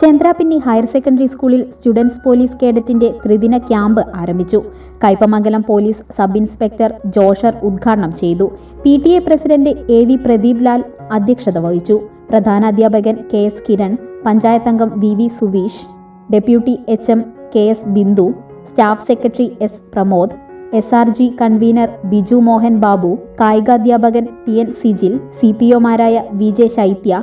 Chandrappinni higher secondary സ്കൂളിൽ students police കേഡറ്റിന്റെ ത്രിദിന ക്യാമ്പ് ആരംഭിച്ചു. കൈപ്പമംഗലം പോലീസ് സബ് ഇൻസ്പെക്ടർ ജോഷർ ഉദ്ഘാടനം ചെയ്തു. P T A president A V Pradeep Lal അധ്യക്ഷത വഹിച്ചു. പ്രധാനാധ്യാപകൻ K S Kiran പഞ്ചായത്തംഗം V V Suveesh deputy H M K S Bindu staff secretary S Pramod S R G convener Biju Mohan Babu കായികാധ്യാപകൻ T N Sijil C P ഒമാരായ V J Shaithya